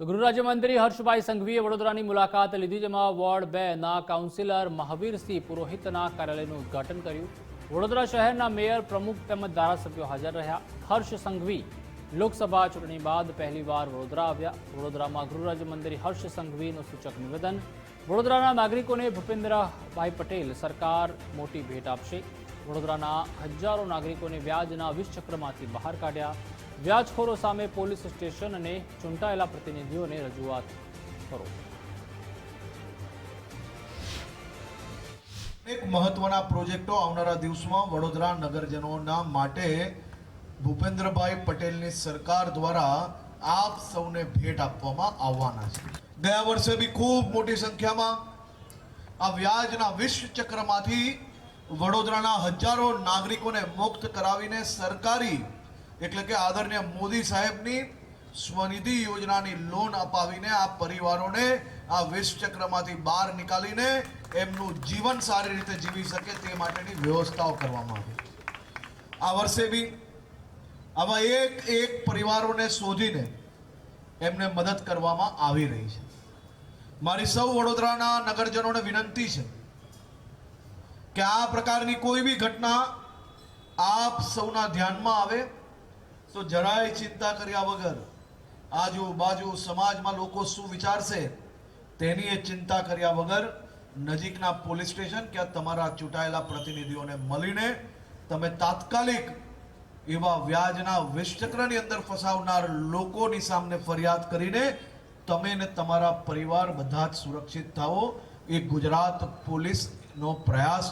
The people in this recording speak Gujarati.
તો ગૃહ રાજ્યમંત્રી હર્ષભાઈ સંઘવીએ વડોદરાની મુલાકાત લીધી, જેમાં વોર્ડ બે ના કાઉન્સિલર મહાવીરસિંહ પુરોહિતના કાર્યાલયનું ઉદ્ઘાટન કર્યું. વડોદરા શહેરના મેયર પ્રમુખ તેમજ ધારાસભ્યો હાજર રહ્યા. હર્ષ સંઘવી લોકસભા ચૂંટણી બાદ પહેલીવાર વડોદરા આવ્યા. વડોદરામાં ગૃહ રાજ્યમંત્રી હર્ષ સંઘવીનું સૂચક નિવેદન. વડોદરાના નાગરિકોને ભૂપેન્દ્રભાઈ પટેલ સરકાર મોટી ભેટ આપશે. વડોદરાના હજારો નાગરિકોને વ્યાજના વીસ ચક્રમાંથી બહાર કાઢ્યા. વ્યાજખોરો સામે પોલીસ સ્ટેશન અને ચૂંટાયેલા પ્રતિનિધિઓને રજૂઆત કરો. એક મહત્વના પ્રોજેક્ટો આવનારા દિવસમાં વડોદરા નગરજનોના માટે ભૂપેન્દ્રભાઈ પટેલની સરકાર દ્વારા આપ સૌને ભેટ આપવામાં આવવાના છે. ગયા વર્ષે બી ખૂબ મોટી સંખ્યામાં આ વ્યાજના વિશ્વ ચક્રમાંથી વડોદરાના હજારો નાગરિકોને મુક્ત કરાવીને સરકારી એટલે કે આદરણીય મોદી સાહેબની સ્વનિધિ યોજનાની લોન અપાવીને આ પરિવારોને આ વિષ ચક્રમાંથી બહાર નીકાળીને એમનું જીવન સારી રીતે જીવી શકે તે માટેની વ્યવસ્થાઓ કરવામાં આવી. આ વર્ષે બી આવા એક એક પરિવારોને શોધીને એમને મદદ કરવામાં આવી રહી છે. મારી સૌ વડોદરાના નગરજનોને વિનંતી છે કે આ પ્રકારની કોઈ બી ઘટના આપ સૌના ધ્યાનમાં આવે તો જરાય ચિંતા કર્યા વગર આજુબાજુ સમાજમાં લોકો શું વિચારશે તેની એ ચિંતા કર્યા વગર નજીકના પોલીસ સ્ટેશન કે તમારા ચૂંટાયેલા પ્રતિનિધિઓને મળીને તમે તાત્કાલિક એવા વ્યાજના વિષચક્રની અંદર ફસાવનાર લોકોની સામે ફરિયાદ કરીને તમે ને તમારા પરિવાર બધા જ સુરક્ષિત થાઓ એ ગુજરાત પોલીસનો પ્રયાસ.